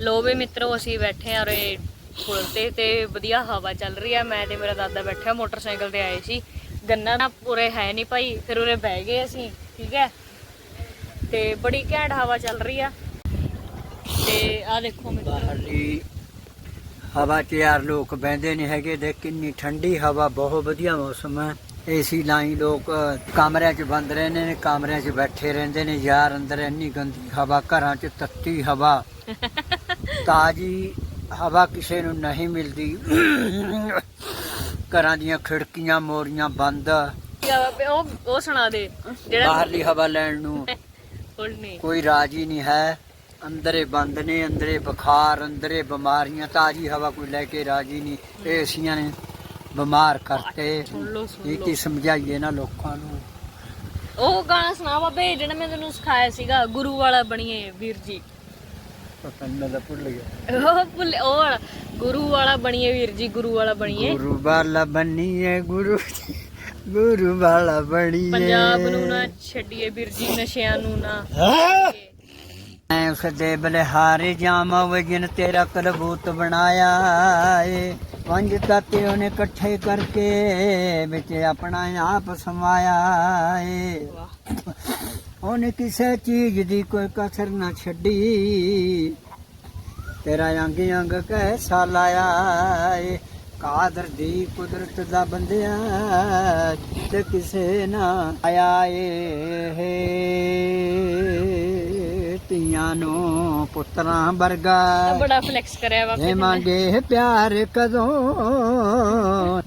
ਲੋ ਵੀ ਮਿੱਤਰੋ, ਅਸੀਂ ਬੈਠੇ ਆ ਰੇ ਪੁਲ ਤੇ ਤੇ ਵਧੀਆ ਹਵਾ ਚੱਲ ਰਹੀ ਆ ਮੈਂ ਤੇ ਮੇਰਾ ਦਾਦਾ ਬੈਠਿਆ ਮੋਟਰਸਾਈਕਲ ਤੇ ਆਏ ਸੀ। ਗੰਨਾ ਨਾ ਪੂਰੇ ਹੈ ਨਹੀਂ ਭਾਈ, ਫਿਰ ਉਰੇ ਬਹਿ ਗਏ ਅਸੀਂ, ਠੀਕ ਹੈ। ਤੇ ਬੜੀ ਘੈਂਟ ਹਵਾ ਚੱਲ ਰਹੀ ਆ। ਤੇ ਆ ਦੇਖੋ ਬਾਹਰਲੀ ਹਵਾ 'ਚ ਯਾਰ ਲੋਕ ਬਹਿੰਦੇ ਨਹੀਂ ਹੈਗੇ। ਦੇਖ ਕਿੰਨੀ ਠੰਡੀ ਹਵਾ, ਬਹੁਤ ਵਧੀਆ ਮੌਸਮ ਹੈ। ਏਸੀ ਲਾਈ ਲੋਕ ਕਮਰਿਆਂ 'ਚ ਬੰਦ ਰਹਿੰਦੇ ਨੇ, ਕਮਰਿਆਂ 'ਚ ਬੈਠੇ ਰਹਿੰਦੇ ਨੇ। ਯਾਰ ਅੰਦਰ ਇੰਨੀ ਗੰਦੀ ਹਵਾ, ਘਰਾਂ 'ਚ ਤੱਤੀ ਹਵਾ। ਤਾਜੀ ਹਵਾ ਕਿਸੇ ਨੂੰ ਨਹੀਂ ਮਿਲਦੀ। ਘਰਾਂ ਦੀਆਂ ਖਿੜਕੀਆਂ ਮੋਰੀਆਂ ਬੰਦ। ਉਹ ਉਹ ਸੁਣਾ ਦੇ। ਜਿਹੜਾ ਬਾਹਰਲੀ ਹਵਾ ਲੈਣ ਨੂੰ ਨਹੀਂ। ਕੋਈ ਰਾਜੀ ਨਹੀਂ ਹੈ। ਅੰਦਰੇ ਬੰਦ ਨੇ ਅੰਦਰੇ ਬੁਖਾਰ ਅੰਦਰੇ ਬਿਮਾਰੀਆਂ। ਤਾਜੀ ਹਵਾ ਕੋਈ ਲੈ ਕੇ ਰਾਜੀ ਨਹੀਂ। ਇਹ ਏਸੀਆਂ ਨੇ ਬਿਮਾਰ ਕਰਤੇ। ਇਹ ਕੀ ਸਮਝਾਈਏ ਨਾ ਲੋਕਾਂ ਨੂੰ? ਉਹ ਗਾਣਾ ਸੁਣਾ ਬਾਬੇ ਜਿਹੜਾ ਮੈਂ ਤੈਨੂੰ ਸਿਖਾਇਆ ਸੀਗਾ ਗੁਰੂ ਵਾਲਾ ਬਣੀਏ ਵੀਰ ਜੀ। ਪਤਾ ਨੀ ਮੈਂ ਤਾਂ ਭੁੱਲ ਗਿਆ ਉਹ ਭੁੱਲ ਉਹ ਵਾਲਾ ਗੁਰੂ ਵਾਲਾ ਬਣੀਏ ਵੀਰ ਜੀ ਗੁਰੂ ਵਾਲਾ ਬਣੀਏ। ਗੁਰੂ ਵਾਲਾ ਬਣੀਏ ਗੁਰੂ ਗੁਰੂ ਵਾਲਾ ਬਣੀਏ। ਪੰਜਾਬ ਨੂੰ ਨਾ ਛੱਡੀਏ ਵੀਰ ਜੀ ਨਸ਼ਿਆਂ ਨੂੰ ਨਾ। ਮੈਂ ਉਸ ਦੇ ਬਲਿਹਾਰੇ ਜਾਵਾਂ ਵਜਨ ਤੇਰਾ ਕਲਬੂਤ ਬਣਾਇਆ ਏ। ਪੰਜ ਤਾਤੇ ਉਹਨੇ ਇਕੱਠੇ ਕਰਕੇ ਵਿੱਚ ਆਪਣਾ ਆਪ ਸਮਾਇਆ ਏ। ਵਾਹ। ਉਹਨੇ ਕਿਸੇ ਚੀਜ਼ ਦੀ ਕੋਈ ਕਸਰ ਨਾ ਛੱਡੀ। ਤੇਰਾ ਅੰਗ ਅੰਗ ਕੈਸਾ ਲਾਇਆ ਏ? ਕਾਦਰ ਦੀ ਕੁਦਰਤ ਦਾ ਬੰਦਿਆ ਤੇ ਕਿਸੇ ਨਾ ਆਇਆ ਏ। ਧੀਆਂ ਨੂੰ ਪੁੱਤਰਾਂ ਵਰਗਾ ਬੜਾ ਫਲੈਕਸ ਕਰਿਆ ਨੇ। ਮੰਗੇ ਪਿਆਰ ਕਦੋਂ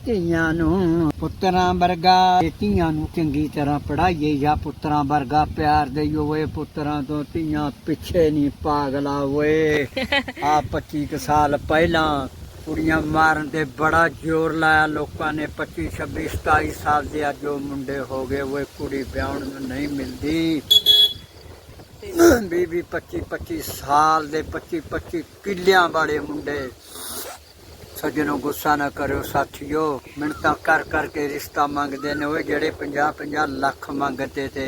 ਧੀਆਂ ਨੂੰ ਪੁੱਤਰਾਂ ਵਰਗਾ ਧੀਆਂ ਨੂੰ ਚੰਗੀ ਤਰ੍ਹਾਂ ਪੜਾਈਏ ਜਾਂ ਪੁੱਤਰਾਂ ਵਰਗਾ ਪਿਆਰ ਦੇਈਓ ਓਏ ਪੁੱਤਰਾਂ ਤੋਂ ਧੀਆਂ ਪਿੱਛੇ ਨਹੀਂ ਪਾਗਲਾ ਓਏ। ਆ 25 ਕੁ ਸਾਲ ਪਹਿਲਾਂ ਕੁੜੀਆਂ ਮਾਰਨ ਤੇ ਬੜਾ ਜ਼ੋਰ ਲਾਇਆ ਲੋਕਾਂ ਨੇ 25 26 27 ਸਾਲ ਦੇ ਅੱਜ ਉਹ ਮੁੰਡੇ ਹੋ ਗਏ ਓਏ ਕੁੜੀ ਵਿਆਹਣ ਨੂੰ ਨਹੀਂ ਮਿਲਦੀ। ਵੀਹ 25 25 ਸਾਲ ਦੇ 25 25 ਕਿੱਲਿਆਂ ਵਾਲੇ ਮੁੰਡੇ ਸੱਜਣੋ ਗੁੱਸਾ ਨਾ ਕਰਿਓ ਸਾਥੀਓ। ਮਿੰਟਾਂ ਕਰ ਕਰਕੇ ਰਿਸ਼ਤਾ ਮੰਗਦੇ ਨੇ ਉਹ ਜਿਹੜੇ 50 50 ਲੱਖ ਮੰਗਦੇ ਤੇ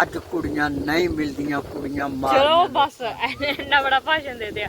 ਅੱਜ ਕੁੜੀਆਂ ਨਹੀਂ ਮਿਲਦੀਆਂ, ਕੁੜੀਆਂ ਚਲੋ ਮਾਰ ਬਸ ਇੰਨਾ ਬੜਾ ਭਾਸ਼ਣ ਦੇ ਦਿਆ।